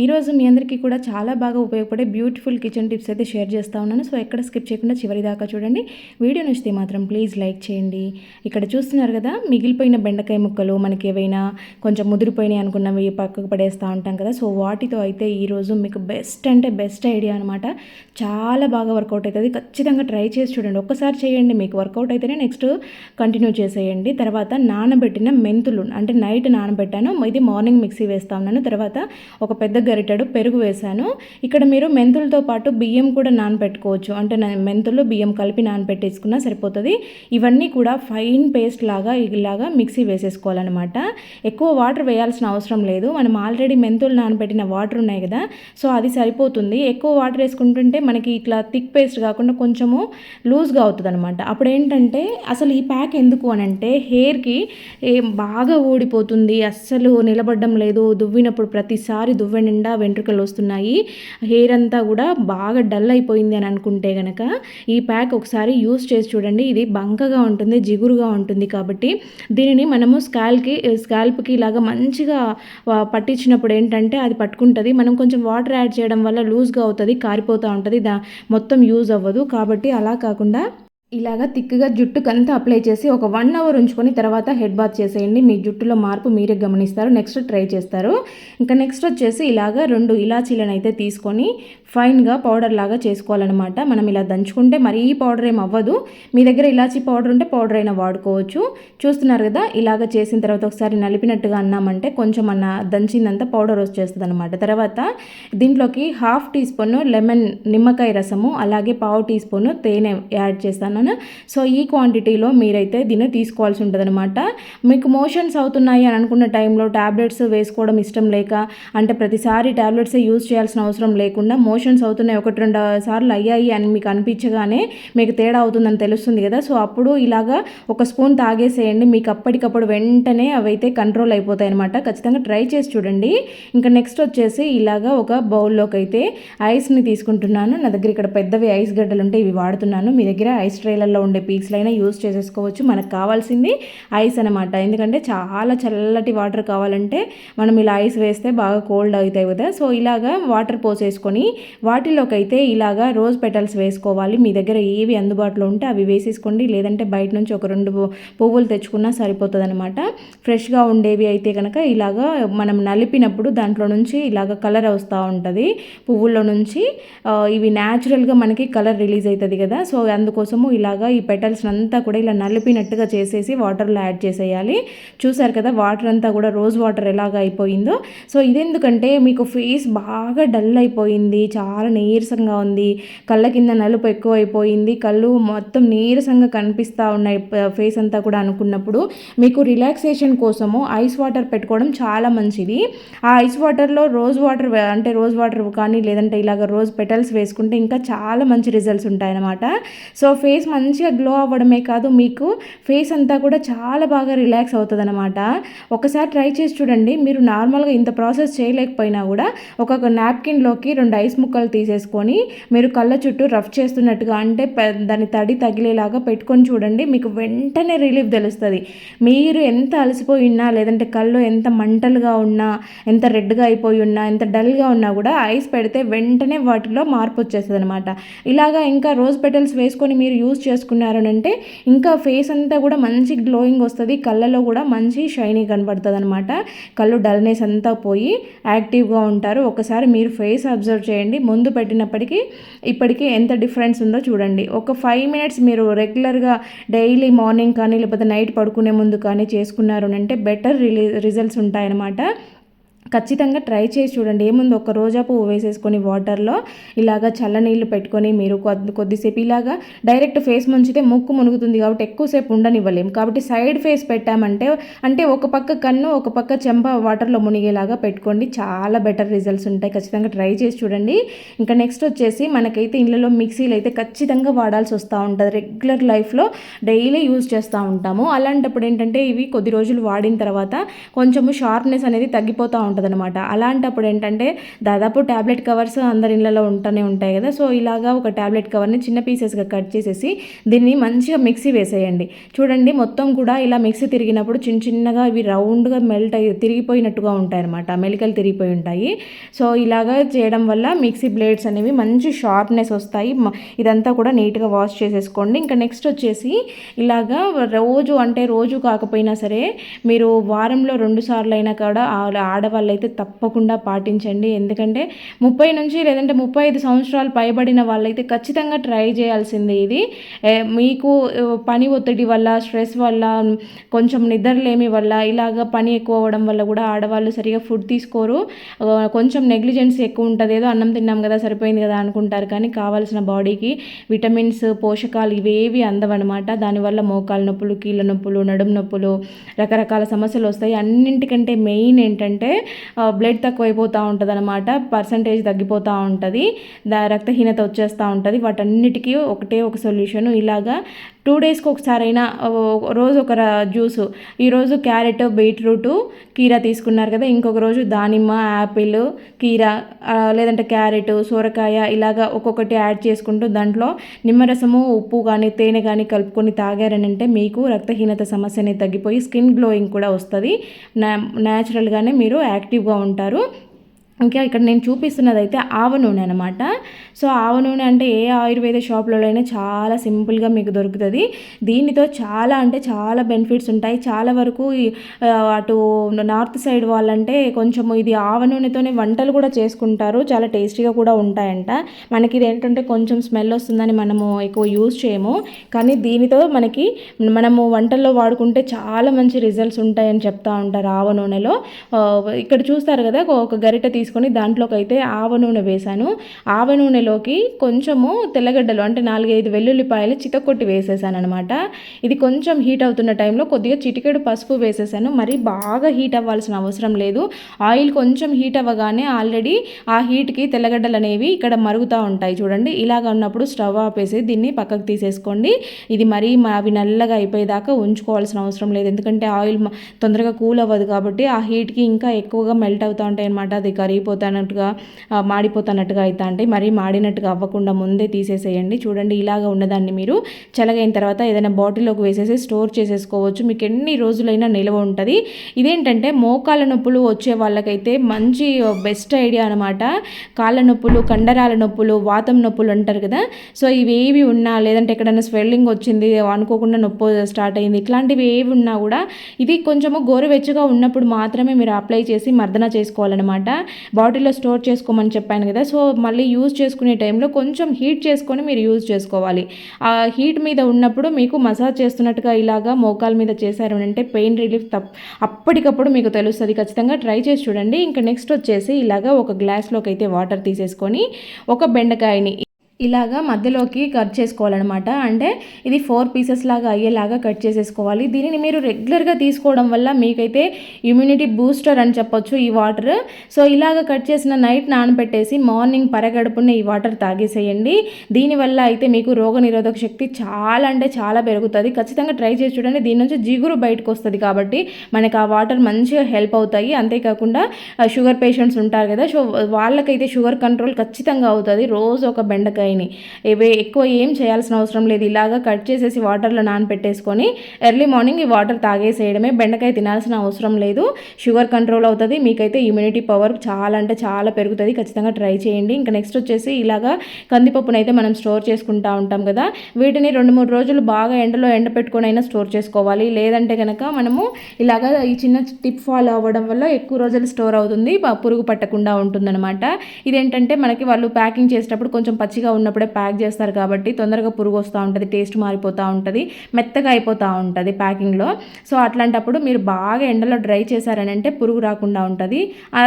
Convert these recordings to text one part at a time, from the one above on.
ఈరోజు మీ అందరికీ కూడా చాలా బాగా ఉపయోగపడే బ్యూటిఫుల్ కిచెన్ టిప్స్ అయితే షేర్ చేస్తూ ఉన్నాను. సో ఎక్కడ స్కిప్ చేయకుండా చివరి దాకా చూడండి. వీడియో నచ్చితే మాత్రం ప్లీజ్ లైక్ చేయండి. ఇక్కడ చూస్తున్నారు కదా మిగిలిపోయిన బెండకాయ ముక్కలు మనకి ఏవైనా కొంచెం ముదిరిపోయినాయి అనుకున్నవి పక్కకు పడేస్తూ ఉంటాం కదా. సో వాటితో అయితే ఈరోజు మీకు బెస్ట్ అంటే బెస్ట్ ఐడియా అనమాట చాలా బాగా వర్కౌట్ అవుతుంది. ఖచ్చితంగా ట్రై చేసి చూడండి. ఒక్కసారి చేయండి. మీకు వర్కౌట్ అయితేనే నెక్స్ట్ కంటిన్యూ చేసేయండి. తర్వాత నానబెట్టిన మెంతులు అంటే నైట్ నానబెట్టాను. ఇది మార్నింగ్ మిక్సీ వేస్తా ఉన్నాను. తర్వాత ఒక పెద్ద గరిటెడు పెరుగు వేశాను. ఇక్కడ మీరు మెంతులతో పాటు బియ్యం కూడా నానబెట్టుకోవచ్చు. అంటే మెంతులు బియ్యం కలిపి నానబెట్టేసుకున్నా సరిపోతుంది. ఇవన్నీ కూడా ఫైన్ పేస్ట్ లాగా ఇలాగా మిక్సీ వేసేసుకోవాలన్నమాట. ఎక్కువ వాటర్ వేయాల్సిన అవసరం లేదు. మనం ఆల్రెడీ మెంతులు నానబెట్టిన వాటర్ ఉన్నాయి కదా సో అది సరిపోతుంది. ఎక్కువ వాటర్ వేసుకుంటుంటే మనకి ఇట్లా థిక్ పేస్ట్ కాకుండా కొంచెము లూజ్గా అవుతుంది అనమాట అప్పుడు ఏంటంటే అసలు ఈ ప్యాక్ ఎందుకు అని అంటే హెయిర్కి బాగా ఊడిపోతుంది. అస్సలు నిలబడడం లేదు. దువ్వినప్పుడు ప్రతిసారి దువ్వండి నిండా వెంట్రుకలు వస్తున్నాయి. హెయిర్ అంతా కూడా బాగా డల్ అయిపోయింది అని అనుకుంటే కనుక ఈ ప్యాక్ ఒకసారి యూస్ చేసి చూడండి. ఇది బంకగా ఉంటుంది జిగురుగా ఉంటుంది కాబట్టి దీనిని మనము స్కాల్కి స్కాల్ప్కి ఇలాగా మంచిగా పట్టించినప్పుడు ఏంటంటే అది పట్టుకుంటుంది. మనం కొంచెం వాటర్ యాడ్ చేయడం వల్ల లూజ్గా అవుతుంది కారిపోతూ ఉంటుంది. దా మొత్తం యూజ్ అవ్వదు కాబట్టి అలా కాకుండా ఇలాగా తిక్కుగా జుట్టుకంతా అప్లై చేసి ఒక వన్ అవర్ ఉంచుకొని తర్వాత హెడ్ బాత్ చేసేయండి. మీ జుట్టులో మార్పు మీరే గమనిస్తారు. నెక్స్ట్ ట్రై చేస్తారు. ఇంకా నెక్స్ట్ వచ్చేసి ఇలాగా రెండు ఇలాచీలను అయితే తీసుకొని ఫైన్గా పౌడర్ లాగా చేసుకోవాలన్నమాట. మనం ఇలా దంచుకుంటే మరీ పౌడర్ ఏం అవ్వదు. మీ దగ్గర ఇలాచీ పౌడర్ ఉంటే పౌడర్ అయినా వాడుకోవచ్చు. చూస్తున్నారు కదా ఇలాగ చేసిన తర్వాత ఒకసారి నలిపినట్టుగా అన్నామంటే కొంచెం అన్న దంచిందంతా పౌడర్ వచ్చేస్తుంది అనమాట తర్వాత దీంట్లోకి హాఫ్ టీ స్పూన్ లెమన్ నిమ్మకాయ రసము అలాగే పావు టీ స్పూన్ తేనె యాడ్ చేస్తాను. సో ఈ క్వాంటిటీలో మీరైతే దీన్ని తీసుకోవాల్సి ఉంటుంది అనమాట మీకు మోషన్స్ అవుతున్నాయి అని అనుకున్న టైంలో ట్యాబ్లెట్స్ వేసుకోవడం ఇష్టం లేక అంటే ప్రతిసారి ట్యాబ్లెట్స్ యూజ్ చేయాల్సిన అవసరం లేకుండా మోషన్స్ అవుతున్నాయి. ఒకటి రెండు సార్లు అయ్యాయి అని మీకు అనిపించగానే మీకు తేడా అవుతుందని తెలుస్తుంది కదా. సో అప్పుడు ఇలాగా ఒక స్పూన్ తాగేసేయండి. మీకు అప్పటికప్పుడు వెంటనే అవైతే కంట్రోల్ అయిపోతాయి అనమాట ఖచ్చితంగా ట్రై చేసి చూడండి. ఇంకా నెక్స్ట్ వచ్చేసి ఇలాగా ఒక బౌల్లోకి అయితే ఐస్ని తీసుకుంటున్నాను. నా దగ్గర ఇక్కడ పెద్దవి ఐస్ గడ్డలు ఉంటే ఇవి వాడుతున్నాను. మీ దగ్గర ఐస్ ట్రేలలో ఉండే పీక్స్లు అయినా యూస్ చేసేసుకోవచ్చు. మనకు కావాల్సింది ఐస్ అనమాట ఎందుకంటే చాలా చల్లటి వాటర్ కావాలంటే మనం ఇలా ఐస్ వేస్తే బాగా కోల్డ్ అవుతాయి కదా. సో ఇలాగా వాటర్ పోసేసుకొని వాటిలోకి అయితే ఇలాగా రోజ్ పెటల్స్ వేసుకోవాలి. మీ దగ్గర ఏవి అందుబాటులో ఉంటే అవి వేసేసుకోండి. లేదంటే బయట నుంచి ఒక రెండు పువ్వులు తెచ్చుకున్నా సరిపోతుంది అనమాట ఫ్రెష్గా ఉండేవి అయితే కనుక ఇలాగా మనం నలిపినప్పుడు దాంట్లో నుంచి ఇలాగ కలర్ వస్తూ ఉంటుంది. పువ్వుల్లో నుంచి ఇవి న్యాచురల్గా మనకి కలర్ రిలీజ్ అవుతుంది కదా. సో అందుకోసము ఇలాగా ఈ పెటల్స్ అంతా కూడా ఇలా నలిపినట్టుగా చేసేసి వాటర్లో యాడ్ చేసేయాలి. చూసారు కదా వాటర్ అంతా కూడా రోజ్ వాటర్ ఎలాగ అయిపోయిందో. సో ఇదెందుకంటే మీకు ఫేస్ బాగా డల్ అయిపోయింది చాలా నీరసంగా ఉంది. కళ్ళ కింద నలుపు ఎక్కువ అయిపోయింది కళ్ళు మొత్తం నీరసంగా కనిపిస్తూ ఉన్నాయి ఫేస్ అంతా కూడా అనుకున్నప్పుడు. మీకు రిలాక్సేషన్ కోసము ఐస్ వాటర్ పెట్టుకోవడం చాలా మంచిది. ఆ ఐస్ వాటర్లో రోజ్ వాటర్ అంటే రోజ్ వాటర్ కానీ లేదంటే ఇలాగ రోజ్ పెటల్స్ వేసుకుంటే ఇంకా చాలా మంచి రిజల్ట్స్ ఉంటాయన్నమాట. సో ఫేస్ మంచిగా గ్లో అవ్వడమే కాదు మీకు ఫేస్ అంతా కూడా చాలా బాగా రిలాక్స్ అవుతుంది అనమాట ఒకసారి ట్రై చేసి చూడండి. మీరు నార్మల్గా ఇంత ప్రాసెస్ చేయలేకపోయినా కూడా ఒక నాప్కిన్లోకి రెండు ఐస్ ముక్కలు తీసేసుకొని మీరు కళ్ళ చుట్టూ రఫ్ చేస్తున్నట్టుగా అంటే దాని తడి తగిలేలాగా పెట్టుకొని చూడండి. మీకు వెంటనే రిలీఫ్ తెలుస్తుంది. మీరు ఎంత అలసిపోయి ఉన్నా లేదంటే కళ్ళు ఎంత మంటలుగా ఉన్నా ఎంత రెడ్గా అయిపోయి ఉన్నా ఎంత డల్గా ఉన్నా కూడా ఐస్ పెడితే వెంటనే వాటిలో మార్పు వచ్చేస్తుంది అనమాట ఇలాగా ఇంకా రోజ్ పెటల్స్ వేసుకొని మీరు యూజ్ చేసుకున్నారు అంటే ఇంకా ఫేస్ అంతా కూడా మంచి గ్లోయింగ్ వస్తుంది. కళ్ళలో కూడా మంచి షైనీ కనబడుతుంది అనమాట కళ్ళు డల్నెస్ అంతా పోయి యాక్టివ్గా ఉంటారు. ఒకసారి మీరు ఫేస్ అబ్జర్వ్ చేయండి. ముందు పెట్టినప్పటికీ ఇప్పటికీ ఎంత డిఫరెన్స్ ఉందో చూడండి. ఒక ఫైవ్ మినిట్స్ మీరు రెగ్యులర్గా డైలీ మార్నింగ్ కానీ లేకపోతే నైట్ పడుకునే ముందు కానీ చేసుకున్నారు అంటే బెటర్ రిలీ రిజల్ట్స్ ఉంటాయన్నమాట ఖచ్చితంగా ట్రై చేసి చూడండి. ఏముంది? ఒక రోజా పువ్వు వేసేసుకొని వాటర్లో ఇలాగా చల్లనీళ్ళు పెట్టుకొని మీరు కొద్ది కొద్దిసేపు ఇలాగా డైరెక్ట్ ఫేస్ ముంచితే ముక్కు మునుగుతుంది కాబట్టి ఎక్కువసేపు ఉండనివ్వలేము కాబట్టి సైడ్ ఫేస్ పెట్టామంటే అంటే ఒక పక్క కన్ను ఒక పక్క చెంప వాటర్లో మునిగేలాగా పెట్టుకోండి. చాలా బెటర్ రిజల్ట్స్ ఉంటాయి. ఖచ్చితంగా ట్రై చేసి చూడండి. ఇంకా నెక్స్ట్ వచ్చేసి మనకైతే ఇళ్ళలో మిక్సీలు అయితే ఖచ్చితంగా వాడాల్సి వస్తూ ఉంటుంది. రెగ్యులర్ లైఫ్లో డైలీ యూజ్ చేస్తూ ఉంటాము. అలాంటప్పుడు ఏంటంటే ఇవి కొద్ది రోజులు వాడిన తర్వాత కొంచెము షార్ప్నెస్ అనేది తగ్గిపోతూ ఉంటుంది. అనమాట అలాంటప్పుడు ఏంటంటే దాదాపు ట్యాబ్లెట్ కవర్స్ అందరి ఇళ్ళలో ఉంటూనే ఉంటాయి కదా. సో ఇలాగా ఒక ట్యాబ్లెట్ కవర్ని చిన్న పీసెస్గా కట్ చేసేసి దీన్ని మంచిగా మిక్సీ వేసేయండి. చూడండి మొత్తం కూడా ఇలా మిక్సీ తిరిగినప్పుడు చిన్న చిన్నగా ఇవి రౌండ్గా మెల్ట్ అయ్యి తిరిగిపోయినట్టుగా ఉంటాయి అనమాట మెలికలు తిరిగిపోయి ఉంటాయి. సో ఇలాగా చేయడం వల్ల మిక్సీ బ్లేడ్స్ అనేవి మంచి షార్ప్నెస్ వస్తాయి. ఇదంతా కూడా నీట్గా వాష్ చేసేసుకోండి. ఇంకా నెక్స్ట్ వచ్చేసి ఇలాగా రోజు అంటే రోజు కాకపోయినా సరే మీరు వారంలో రెండు సార్లు అయినా కూడా ఆడవాళ్ళు అయితే తప్పకుండా పాటించండి. ఎందుకంటే ముప్పై నుంచి లేదంటే ముప్పై ఐదు సంవత్సరాలు పైబడిన వాళ్ళైతే ఖచ్చితంగా ట్రై చేయాల్సింది ఇది. మీకు పని ఒత్తిడి వల్ల స్ట్రెస్ వల్ల కొంచెం నిద్రలేమి వల్ల ఇలాగ పని ఎక్కువ అవ్వడం వల్ల కూడా ఆడవాళ్ళు సరిగా ఫుడ్ తీసుకోరు. కొంచెం నెగ్లిజెన్స్ ఎక్కువ ఉంటుంది. ఏదో అన్నం తిన్నాం కదా సరిపోయింది కదా అనుకుంటారు. కానీ కావాల్సిన బాడీకి విటమిన్స్ పోషకాలు ఇవేవి అందవన్నమాట దానివల్ల మోకాలు నొప్పులు కీళ్ళ నొప్పులు నడుము నొప్పులు రకరకాల సమస్యలు వస్తాయి. అన్నింటికంటే మెయిన్ ఏంటంటే బ్లడ్ తక్కువైపోతూ ఉంటుంది అనమాట పర్సంటేజ్ తగ్గిపోతూ ఉంటుంది రక్తహీనత వచ్చేస్తూ ఉంటుంది వాటన్నిటికీ ఒకటే ఒక సొల్యూషన్ ఇలాగా టూ డేస్కి ఒకసారైనా రోజు ఒక జ్యూస్. ఈరోజు క్యారెట్ బీట్రూటు కీరా తీసుకున్నారు కదా ఇంకొక రోజు దానిమ్మ యాపిల్ కీరా లేదంటే క్యారెట్ సొరకాయ ఇలాగా ఒక్కొక్కటి యాడ్ చేసుకుంటూ దాంట్లో నిమ్మరసము ఉప్పు కానీ తేనె కానీ కలుపుకొని తాగారనంటే మీకు రక్తహీనత సమస్య అనేది తగ్గిపోయి స్కిన్ గ్లోయింగ్ కూడా వస్తుంది. న్యాచురల్గానే మీరు యాక్టివ్గా ఉంటారు. ఇంకా ఇక్కడ నేను చూపిస్తున్నది అయితే ఆవ నూనె అనమాట సో ఆవ నూనె అంటే ఏ ఆయుర్వేద షాప్లలో అయినా చాలా సింపుల్గా మీకు దొరుకుతుంది. దీనితో చాలా అంటే చాలా బెనిఫిట్స్ ఉంటాయి. చాలా వరకు అటు నార్త్ సైడ్ వాళ్ళంటే కొంచెం ఇది ఆవ నూనెతోనే వంటలు కూడా చేసుకుంటారు. చాలా టేస్టీగా కూడా ఉంటాయంట. మనకి ఇది ఏంటంటే కొంచెం స్మెల్ వస్తుందని మనము ఎక్కువ యూజ్ చేయము. కానీ దీనితో మనకి మనము వంటల్లో వాడుకుంటే చాలా మంచి రిజల్ట్స్ ఉంటాయని చెప్తా ఉంటారు ఆవ నూనెలో. ఇక్కడ చూస్తారు కదా ఒక గరిట తీసుకు తీసుకొని దాంట్లోకి అయితే ఆవ నూనె వేశాను. ఆవ నూనెలోకి కొంచెము తెల్లగడ్డలు అంటే నాలుగైదు వెల్లుల్లిపాయలు చితకొట్టి వేసేసాను అనమాట ఇది కొంచెం హీట్ అవుతున్న టైంలో కొద్దిగా చిటికెడు పసుపు వేసేసాను. మరి బాగా హీట్ అవ్వాల్సిన అవసరం లేదు. ఆయిల్ కొంచెం హీట్ అవ్వగానే ఆల్రెడీ ఆ హీట్కి తెల్లగడ్డలు అనేవి ఇక్కడ మరుగుతూ ఉంటాయి చూడండి. ఇలాగ ఉన్నప్పుడు స్టవ్ ఆపేసి దీన్ని పక్కకు తీసేసుకోండి. ఇది మరీ అవి నల్లగా అయిపోయేదాకా ఉంచుకోవాల్సిన అవసరం లేదు. ఎందుకంటే ఆయిల్ తొందరగా కూల్ అవ్వదు కాబట్టి ఆ హీట్కి ఇంకా ఎక్కువగా మెల్ట్ అవుతూ ఉంటాయి అనమాట అది కర్రీ కరిగిపోతానట్టుగా మాడిపోతానట్టుగా అవుతా అంటే మరీ మాడినట్టుగా అవ్వకుండా ముందే తీసేసేయండి. చూడండి ఇలాగ ఉన్నదాన్ని మీరు చల్లగైన తర్వాత ఏదైనా బాటిల్లోకి వేసేసి స్టోర్ చేసేసుకోవచ్చు. మీకు ఎన్ని రోజులైనా నిల్వ ఉంటుంది. ఇదేంటంటే మోకాళ్ళ నొప్పులు వచ్చే వాళ్ళకైతే మంచి బెస్ట్ ఐడియా అనమాట కాళ్ళ నొప్పులు కండరాల నొప్పులు వాతం నొప్పులు అంటారు కదా. సో ఇవేవి ఉన్నా లేదంటే ఎక్కడైనా స్వెల్లింగ్ వచ్చింది అనుకోకుండా నొప్పి స్టార్ట్ అయింది ఇట్లాంటివి ఏవి ఉన్నా కూడా ఇది కొంచెము గోరువెచ్చగా ఉన్నప్పుడు మాత్రమే మీరు అప్లై చేసి మర్దన చేసుకోవాలన్నమాట. బాటిల్లో స్టోర్ చేసుకోమని చెప్పాను కదా సో మళ్ళీ యూజ్ చేసుకునే టైంలో కొంచెం హీట్ చేసుకొని మీరు యూజ్ చేసుకోవాలి. ఆ హీట్ మీద ఉన్నప్పుడు మీకు మసాజ్ చేస్తున్నట్టుగా ఇలాగా మోకాల మీద చేశారు అంటే పెయిన్ రిలీఫ్ తప్ అప్పటికప్పుడు మీకు తెలుస్తుంది. ఖచ్చితంగా ట్రై చేసి చూడండి. ఇంకా నెక్స్ట్ వచ్చేసి ఇలాగా ఒక గ్లాస్లోకి అయితే వాటర్ తీసేసుకొని ఒక బెండకాయని ఇలాగా మధ్యలోకి కట్ చేసుకోవాలన్నమాట. అంటే ఇది ఫోర్ పీసెస్ లాగా అయ్యేలాగా కట్ చేసేసుకోవాలి. దీనిని మీరు రెగ్యులర్గా తీసుకోవడం వల్ల మీకైతే ఇమ్యూనిటీ బూస్టర్ అని చెప్పొచ్చు ఈ వాటర్. సో ఇలాగ కట్ చేసిన నైట్ నానబెట్టేసి మార్నింగ్ పరగడుపున ఈ వాటర్ తాగేసేయండి. దీనివల్ల అయితే మీకు రోగ నిరోధక శక్తి చాలా అంటే చాలా పెరుగుతుంది. ఖచ్చితంగా ట్రై చేసి చూడండి. దీని నుంచి జిగురు బయటకు వస్తుంది కాబట్టి మనకి ఆ వాటర్ మంచిగా హెల్ప్ అవుతాయి. అంతేకాకుండా షుగర్ పేషెంట్స్ ఉంటారు కదా సో వాళ్ళకైతే షుగర్ కంట్రోల్ ఖచ్చితంగా అవుతుంది. రోజు ఒక బెండకాయ ఉంటాయిని ఇవి ఎక్కువ ఏం చేయాల్సిన అవసరం లేదు. ఇలాగా కట్ చేసేసి వాటర్లో నానపెట్టేసుకొని ఎర్లీ మార్నింగ్ ఈ వాటర్ తాగేసేయడమే. బెండకాయ తినాల్సిన అవసరం లేదు. షుగర్ కంట్రోల్ అవుతుంది. మీకైతే ఇమ్యూనిటీ పవర్ చాలా అంటే చాలా పెరుగుతుంది. ఖచ్చితంగా ట్రై చేయండి. ఇంకా నెక్స్ట్ వచ్చేసి ఇలాగా కందిపప్పునైతే మనం స్టోర్ చేసుకుంటా ఉంటాం కదా. వీటిని రెండు మూడు రోజులు బాగా ఎండలో ఎండ పెట్టుకొని అయినా స్టోర్ చేసుకోవాలి. లేదంటే కనుక మనము ఇలాగా ఈ చిన్న టిప్ ఫాలో అవ్వడం వల్ల ఎక్కువ రోజులు స్టోర్ అవుతుంది. పురుగు పట్టకుండా ఉంటుందన్నమాట. ఇదేంటంటే మనకి వాళ్ళు ప్యాకింగ్ చేసేటప్పుడు కొంచెం పచ్చిగా ఉన్నప్పుడే ప్యాక్ చేస్తారు కాబట్టి తొందరగా పురుగు వస్తూ ఉంటుంది టేస్ట్ మారిపోతూ ఉంటుంది మెత్తగా అయిపోతూ ఉంటుంది ప్యాకింగ్లో. సో అట్లాంటప్పుడు మీరు బాగా ఎండలో డ్రై చేశారని అంటే పురుగు రాకుండా ఉంటుంది.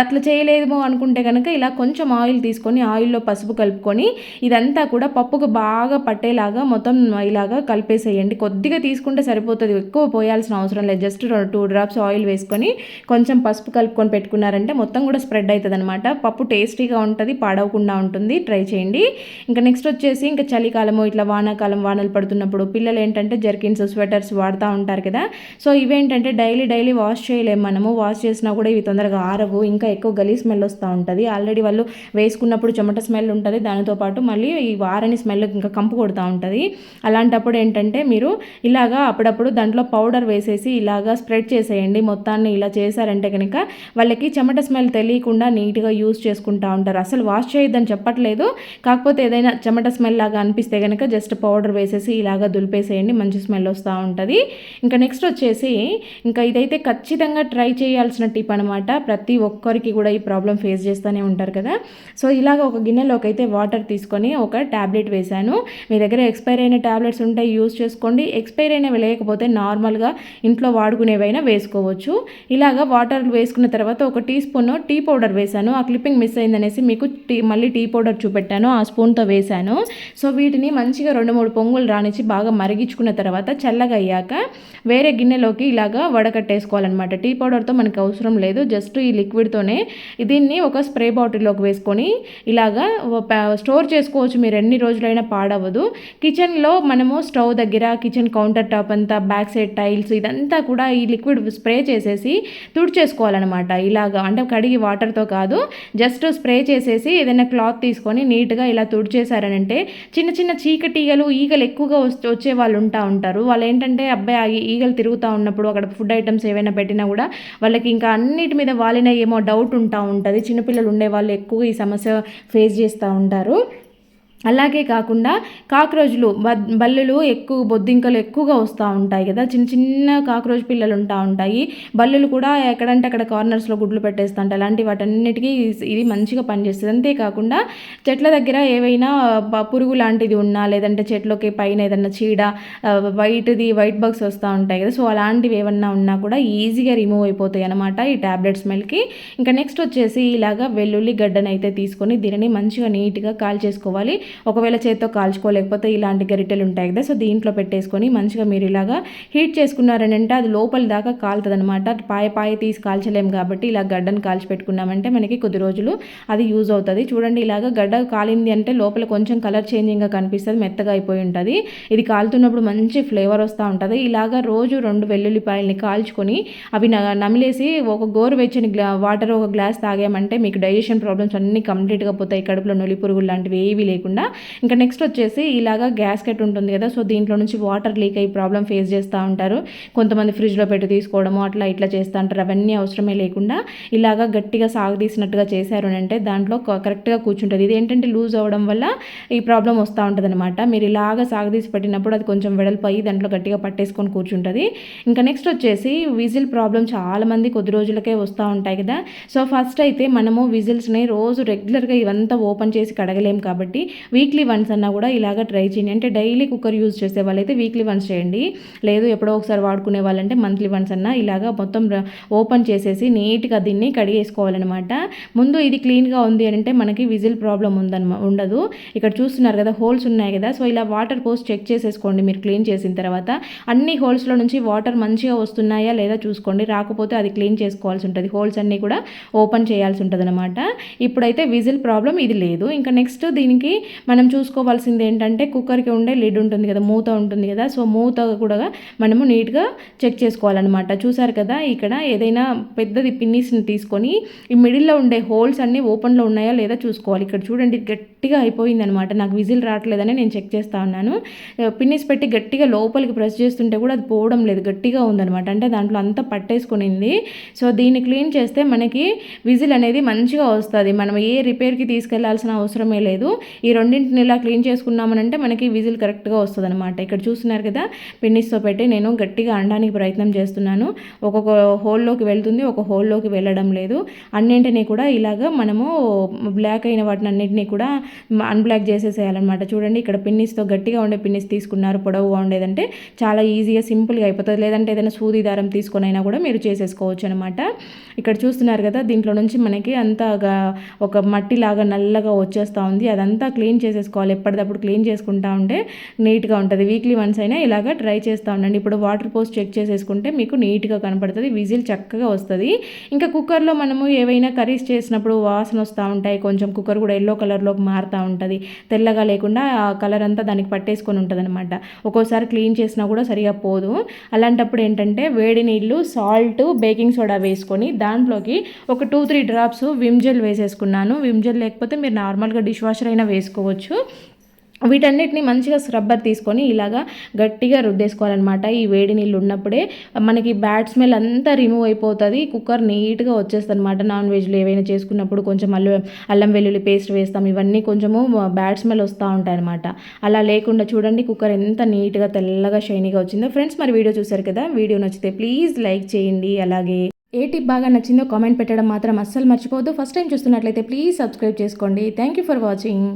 అట్లా చేయలేదేమో అనుకుంటే కనుక ఇలా కొంచెం ఆయిల్ తీసుకొని ఆయిల్లో పసుపు కలుపుకొని ఇదంతా కూడా పప్పుకు బాగా పట్టేలాగా మొత్తం ఇలాగా కలిపేసేయండి. కొద్దిగా తీసుకుంటే సరిపోతుంది. ఎక్కువ పోయాల్సిన అవసరం లేదు. జస్ట్ టూ డ్రాప్స్ ఆయిల్ వేసుకొని కొంచెం పసుపు కలుపుకొని పెట్టుకున్నారంటే మొత్తం కూడా స్ప్రెడ్ అవుతుంది అనమాట పప్పు టేస్టీగా ఉంటుంది పాడవకుండా ఉంటుంది. ట్రై చేయండి. ఇంకా నెక్స్ట్ వచ్చేసి ఇంకా చలికాలము ఇట్లా వానాకాలం వానలు పడుతున్నప్పుడు పిల్లలు ఏంటంటే జర్కిన్స్ స్వెటర్స్ వాడుతూ ఉంటారు కదా. సో ఇవేంటంటే డైలీ డైలీ వాష్ చేయలేము మనము. వాష్ చేసినా కూడా ఇవి తొందరగా ఆరవు ఇంకా ఎక్కువ గలీ స్మెల్ వస్తూ ఉంటుంది. ఆల్రెడీ వాళ్ళు వేసుకున్నప్పుడు చెమట స్మెల్ ఉంటుంది. దానితో పాటు మళ్ళీ ఈ వారని స్మెల్ ఇంకా కంపు కొడుతూ ఉంటుంది. అలాంటప్పుడు ఏంటంటే మీరు ఇలాగా అప్పుడప్పుడు దాంట్లో పౌడర్ వేసేసి ఇలాగా స్ప్రెడ్ చేసేయండి. మొత్తాన్ని ఇలా చేశారంటే కనుక వాళ్ళకి చెమట స్మెల్ తెలియకుండా నీట్గా యూస్ చేసుకుంటూ ఉంటారు. అసలు వాష్ చేయొద్దని చెప్పట్లేదు. కాకపోతే ఏదైనా చెమట స్మెల్ లాగా అనిపిస్తే కనుక జస్ట్ పౌడర్ వేసేసి ఇలాగా దులిపేసేయండి మంచి స్మెల్ వస్తూ ఉంటుంది. ఇంకా నెక్స్ట్ వచ్చేసి ఇంకా ఇదైతే ఖచ్చితంగా ట్రై చేయాల్సిన టిప్ అనమాట ప్రతి ఒక్కరికి కూడా ఈ ప్రాబ్లం ఫేస్ చేస్తూనే ఉంటారు కదా. సో ఇలాగ ఒక గిన్నెలోకి అయితే వాటర్ తీసుకొని ఒక ట్యాబ్లెట్ వేశాను. మీ దగ్గర ఎక్స్పైర్ అయిన ట్యాబ్లెట్స్ ఉంటే యూస్ చేసుకోండి. ఎక్స్పైర్ అయినవి లేకపోతే నార్మల్గా ఇంట్లో వాడుకునేవైనా వేసుకోవచ్చు. ఇలాగ వాటర్ వేసుకున్న తర్వాత ఒక టీ స్పూన్ టీ పౌడర్ వేశాను. ఆ క్లిప్పింగ్ మిస్ అయిందనేసి మీకు టీ మళ్ళీ టీ పౌడర్ చూపెట్టాను. ఆ స్పూన్తో వేశాను. సో వీటిని మంచిగా రెండు మూడు పొంగులు రానిచ్చి బాగా మరిగించుకున్న తర్వాత చల్లగా అయ్యాక వేరే గిన్నెలోకి ఇలాగా వడకట్టేసుకోవాలన్నమాట. టీ పౌడర్తో మనకి అవసరం లేదు. జస్ట్ ఈ లిక్విడ్తోనే దీన్ని ఒక స్ప్రే బాటిల్లోకి వేసుకొని ఇలాగా స్టోర్ చేసుకోవచ్చు. మీరు ఎన్ని రోజులైనా పాడవదు. కిచెన్లో మనము స్టవ్ దగ్గర కిచెన్ కౌంటర్ టాప్ అంతా బ్యాక్ సైడ్ టైల్స్ ఇదంతా కూడా ఈ లిక్విడ్ స్ప్రే చేసేసి తుడిచేసుకోవాలన్నమాట. ఇలాగా అంటే కడిగి వాటర్తో కాదు జస్ట్ స్ప్రే చేసేసి ఏదైనా క్లాత్ తీసుకొని నీట్గా ఇలా చేశారనంటే చిన్న చిన్న చీకటీగలు ఈగలు ఎక్కువగా వచ్చే వాళ్ళు ఉంటా ఉంటారు. వాళ్ళు ఏంటంటే అబ్బాయి ఈగలు తిరుగుతూ ఉన్నప్పుడు అక్కడ ఫుడ్ ఐటమ్స్ ఏవైనా పెట్టినా కూడా వాళ్ళకి ఇంకా అన్నిటి మీద వాలిన ఏమో డౌట్ ఉంటా ఉంటుంది. చిన్నపిల్లలు ఉండే వాళ్ళు ఎక్కువ ఈ సమస్య ఫేస్ చేస్తూ ఉంటారు. అలాగే కాకుండా కాక్రోచ్లు బల్లులు ఎక్కువ బొద్దింకలు ఎక్కువగా వస్తూ ఉంటాయి కదా. చిన్న చిన్న కాక్రోచ్ పిల్లలు ఉంటా ఉంటాయి. బల్లులు కూడా ఎక్కడంటే అక్కడ కార్నర్స్లో గుడ్లు పెట్టేస్తుంటాయి అలాంటి వాటన్నిటికీ ఇది మంచిగా పనిచేస్తుంది. అంతేకాకుండా చెట్ల దగ్గర ఏవైనా పురుగు లాంటిది ఉన్నా లేదంటే చెట్లకి పైన ఏదన్నా చీడ వైట్ది వైట్ బగ్స్ వస్తూ ఉంటాయి కదా. సో అలాంటివి ఏమన్నా ఉన్నా కూడా ఈజీగా రిమూవ్ అయిపోతాయి అనమాట ఈ ట్యాబ్లెట్ స్మెల్కి. ఇంకా నెక్స్ట్ వచ్చేసి ఇలాగా వెల్లుల్లి గడ్డనైతే తీసుకొని దీనిని మంచిగా నీట్గా కాల్ చేసుకోవాలి ఒకవేళ చేత్తో కాల్చుకోలేకపోతే ఇలాంటి గరిటెలు ఉంటాయి కదా సో దీంట్లో పెట్టేసుకొని మంచిగా మీరు ఇలాగా హీట్ చేసుకున్నారని అంటే అది లోపల దాకా కాలుతుంది అనమాట పాయ పాయ తీసి కాల్చలేము కాబట్టి ఇలా గడ్డను కాల్చి పెట్టుకున్నామంటే మనకి కొద్ది రోజులు అది యూజ్ అవుతుంది. చూడండి ఇలాగ గడ్డ కాలింది అంటే లోపల కొంచెం కలర్ చేంజింగ్గా కనిపిస్తుంది మెత్తగా అయిపోయి ఉంటుంది. ఇది కాలుతున్నప్పుడు మంచి ఫ్లేవర్ వస్తూ ఉంటుంది. ఇలాగ రోజు రెండు వెల్లుల్లిపాయల్ని కాల్చుకొని అవి నమిలేసి ఒక గోరువెచ్చని గ్లా వాటర్ ఒక గ్లాస్ తాగామంటే మీకు డైజెషన్ ప్రాబ్లమ్స్ అన్నీ కంప్లీట్గా పోతాయి. కడుపులో నొలి పురుగులు లాంటివి ఏవి లేకుండా ఇంకా నెక్స్ట్ వచ్చేసి ఇలాగా గ్యాస్కెట్ ఉంటుంది కదా సో దీంట్లో నుంచి వాటర్ లీక్ అయ్యి ప్రాబ్లం ఫేస్ చేస్తూ ఉంటారు. కొంతమంది ఫ్రిడ్జ్లో పెట్టి తీసుకోవడము అట్లా ఇట్లా చేస్తూ ఉంటారు. అవన్నీ అవసరమే లేకుండా ఇలాగా గట్టిగా సాగదీసినట్టుగా చేశారు అంటే దాంట్లో కరెక్ట్గా కూర్చుంటుంది. ఇది ఏంటంటే లూజ్ అవ్వడం వల్ల ఈ ప్రాబ్లం వస్తూ ఉంటుంది అనమాట మీరు ఇలాగా సాగదీసి పెట్టినప్పుడు అది కొంచెం వెడల్పు అయ్యి దాంట్లో గట్టిగా పట్టేసుకొని కూర్చుంటుంది. ఇంకా నెక్స్ట్ వచ్చేసి విజిల్ ప్రాబ్లం చాలామంది కొద్ది రోజులకే వస్తూ ఉంటాయి కదా. సో ఫస్ట్ అయితే మనము విజిల్స్ని రోజు రెగ్యులర్గా ఇవంతా ఓపెన్ చేసి కడగలేము కాబట్టి వీక్లీ వన్స్ అన్నా కూడా ఇలాగ ట్రై చేయండి. అంటే డైలీ కుక్కర్ యూజ్ చేసే వాళ్ళైతే వీక్లీ వన్స్ చేయండి. లేదు ఎప్పుడో ఒకసారి వాడుకునే వాళ్ళంటే మంత్లీ వన్స్ అన్నా ఇలాగ మొత్తం ఓపెన్ చేసేసి నీట్గా దీన్ని కడిగేసుకోవాలన్నమాట. ముందు ఇది క్లీన్గా ఉంది అంటే మనకి విజిల్ ప్రాబ్లం ఉందన్న ఉండదు. ఇక్కడ చూస్తున్నారు కదా హోల్స్ ఉన్నాయి కదా. సో ఇలా వాటర్ పోస్ట్ చెక్ చేసేసుకోండి మీరు క్లీన్ చేసిన తర్వాత. అన్ని హోల్స్లో నుంచి వాటర్ మంచిగా వస్తున్నాయా లేదా చూసుకోండి. రాకపోతే అది క్లీన్ చేసుకోవాల్సి ఉంటుంది. హోల్స్ అన్నీ కూడా ఓపెన్ చేయాల్సి ఉంటుంది అనమాట ఇప్పుడైతే విజిల్ ప్రాబ్లం ఇది లేదు. ఇంకా నెక్స్ట్ దీనికి మనం చూసుకోవాల్సింది ఏంటంటే కుక్కర్కి ఉండే లిడ్ ఉంటుంది కదా మూత ఉంటుంది కదా సో మూత కూడా మనము నీట్గా చెక్ చేసుకోవాలన్నమాట. చూసారు కదా ఇక్కడ ఏదైనా పెద్దది పిన్నీస్ని తీసుకొని ఈ మిడిల్లో ఉండే హోల్స్ అన్నీ ఓపెన్లో ఉన్నాయా లేదా చూసుకోవాలి. ఇక్కడ చూడండి గట్టిగా అయిపోయింది అనమాట నాకు విజిల్ రావట్లేదని నేను చెక్ చేస్తా ఉన్నాను. పిన్నిస్ పెట్టి గట్టిగా లోపలికి ప్రెస్ చేస్తుంటే కూడా అది పోవడం లేదు. గట్టిగా ఉందనమాట అంటే దాంట్లో అంతా పట్టేసుకునింది. సో దీన్ని క్లీన్ చేస్తే మనకి విజిల్ అనేది మంచిగా వస్తుంది. మనం ఏ రిపేర్కి తీసుకెళ్ళాల్సిన అవసరమే లేదు. ఈ రెండింటిని ఇలా క్లీన్ చేసుకున్నామనంటే మనకి విజిల్ కరెక్ట్గా వస్తుంది అనమాట ఇక్కడ చూస్తున్నారు కదా పిన్నిస్తో పెట్టి నేను గట్టిగా అనడానికి ప్రయత్నం చేస్తున్నాను. ఒక్కొక్క హోల్లోకి వెళ్తుంది ఒక హోల్లోకి వెళ్ళడం లేదు. అన్నింటినీ కూడా ఇలాగ మనము బ్లాక్ అయిన వాటిని అన్నింటినీ కూడా అన్బ్లాక్ చేసేసేయాలన్నమాట. చూడండి ఇక్కడ పిన్నిస్తో గట్టిగా ఉండే పిన్నిస్ తీసుకున్నారు పొడవుగా ఉండేదంటే చాలా ఈజీగా సింపుల్గా అయిపోతుంది. లేదంటే ఏదైనా సూది దారం తీసుకొని అయినా కూడా మీరు చేసేసుకోవచ్చు అనమాట ఇక్కడ చూస్తున్నారు కదా దీంట్లో నుంచి మనకి అంతా ఒక మట్టిలాగా నల్లగా వచ్చేస్తూ ఉంది. అదంతా క్లీన్ క్లీన్ చేసేసుకోవాలి. ఎప్పటికప్పుడు క్లీన్ చేసుకుంటా ఉంటే నీట్గా ఉంటుంది. వీక్లీ వన్స్ అయినా ఇలాగ ట్రై చేస్తూ ఉండండి. ఇప్పుడు వాటర్ పోస్ట్ చెక్ చేసేసుకుంటే మీకు నీట్గా కనపడుతుంది. విజిల్ చక్కగా వస్తుంది. ఇంకా కుక్కర్లో మనము ఏవైనా కర్రీస్ చేసినప్పుడు వాసన వస్తూ ఉంటాయి. కొంచెం కుక్కర్ కూడా ఎల్లో కలర్లోకి మారుతూ ఉంటుంది. తెల్లగా లేకుండా ఆ కలర్ అంతా దానికి పట్టేసుకొని ఉంటుంది అనమాట ఒక్కోసారి క్లీన్ చేసినా కూడా సరిగా పోదు. అలాంటప్పుడు ఏంటంటే వేడి నీళ్ళు సాల్ట్ బేకింగ్ సోడా వేసుకొని దాంట్లోకి ఒక two three drops Vim gel వేసేసుకున్నాను. విమ్ జెల్ లేకపోతే మీరు నార్మల్గా డిష్ వాషర్ అయినా వేసుకోవచ్చు. వీటన్నిటిని మంచిగా స్క్రబ్బర్ తీసుకొని ఇలాగా గట్టిగా రుద్దేసుకోవాలన్నమాట. ఈ వేడి నీళ్ళు ఉన్నప్పుడే మనకి బ్యాడ్ స్మెల్ అంతా రిమూవ్ అయిపోతుంది. కుక్కర్ నీట్గా వచ్చేస్తుంది అనమాట నాన్ వెజ్లు ఏవైనా చేసుకున్నప్పుడు కొంచెం అల్లం అల్లం వెల్లుల్లి పేస్ట్ వేస్తాం. ఇవన్నీ కొంచెము బ్యాడ్ స్మెల్ వస్తూ ఉంటాయి అనమాట అలా లేకుండా చూడండి కుక్కర్ ఎంత నీట్గా తెల్లగా షైనీగా వచ్చిందో. ఫ్రెండ్స్ మరి వీడియో చూసారు కదా? వీడియో నచ్చితే ప్లీజ్ లైక్ చేయండి. అలాగే ఏ టిప్ బాగా నచ్చిందో కామెంట్ పెట్టడం మాత్రం అస్సలు మర్చిపోవద్దు. ఫస్ట్ టైం చూస్తున్నట్లయితే ప్లీజ్ సబ్స్క్రైబ్ చేసుకోండి. Thank you for watching.